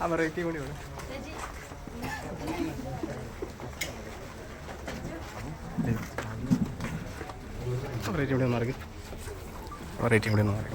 ആ വെറൈറ്റി കൂടി ഇവിടെ വെറൈറ്റി കൂടി ഒന്ന് കൂടി ഒന്ന് ഇറങ്ങി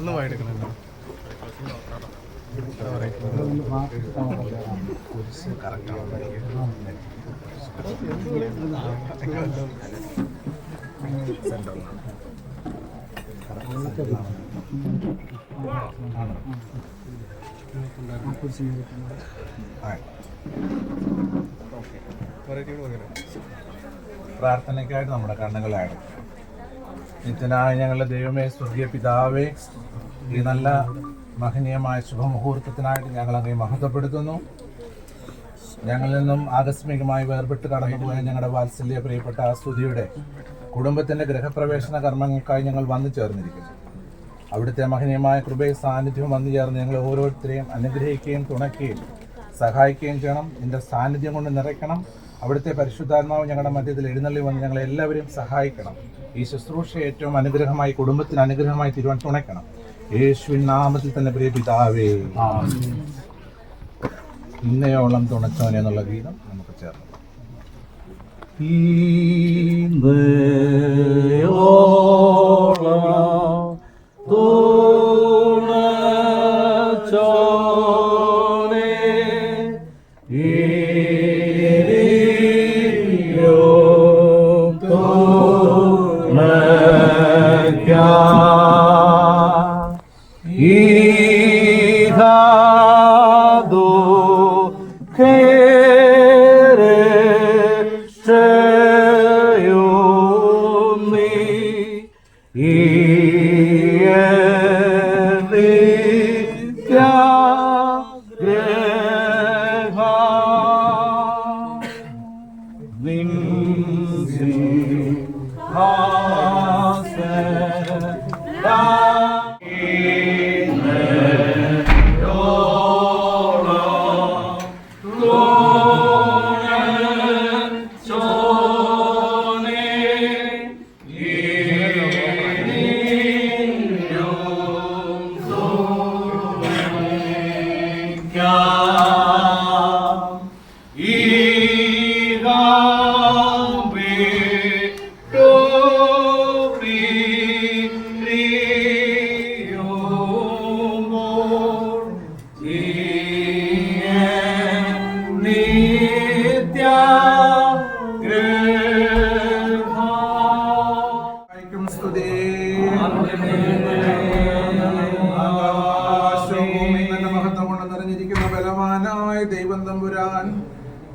ഒന്ന് പ്രാർത്ഥനയ്ക്കായിട്ട് നമ്മുടെ കണ്ണുകളാണ് നിത്യനായ ഞങ്ങളുടെ ദൈവമേ സ്വർഗീയ പിതാവേ ഈ നല്ല മഹനീയമായ ശുഭമുഹൂർത്തത്തിനായിട്ട് ഞങ്ങൾ അങ്ങേ മഹത്വപ്പെടുത്തുന്നു. ഞങ്ങളിൽ നിന്നും ആകസ്മികമായി വേർപെട്ട് കടന്നുപോയ ഞങ്ങളുടെ വാത്സല്യ പ്രിയപ്പെട്ട ആ സ്തുതിയുടെ കുടുംബത്തിന്റെ ഗൃഹപ്രവേശന കർമ്മങ്ങൾക്കായി ഞങ്ങൾ വന്നു ചേർന്നിരിക്കുന്നു. അവിടുത്തെ മഹനീയമായ കൃപയും സാന്നിധ്യവും വന്നു ചേർന്ന് ഞങ്ങൾ ഓരോരുത്തരെയും അനുഗ്രഹിക്കുകയും തുണയ്ക്കുകയും സഹായിക്കുകയും ചെയ്യണം. എന്റെ സാന്നിധ്യം കൊണ്ട് നിറയ്ക്കണം. അവിടുത്തെ പരിശുദ്ധാത്മാവ് ഞങ്ങളുടെ മധ്യത്തിൽ എഴുന്നള്ളി വന്ന് ഞങ്ങളെ എല്ലാവരെയും സഹായിക്കണം. ഈ ശുശ്രൂഷ ഏറ്റവും അനുഗ്രഹമായി കുടുംബത്തിന് അനുഗ്രഹമായി തീരുവാൻ തുണയ്ക്കണം. യേശുവിൻ നാമത്തിൽ തന്നെ പ്രിയ പിതാവേ. ഇന്നയോളം തുണച്ചോനെന്നുള്ള ഗീതം നമുക്ക് ചേർന്ന് Iha vinci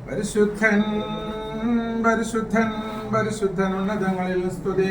പരിശുദ്ധൻ പരിശുദ്ധൻ പരിശുദ്ധൻ ഉന്നതങ്ങളിൽ സ്തുതി.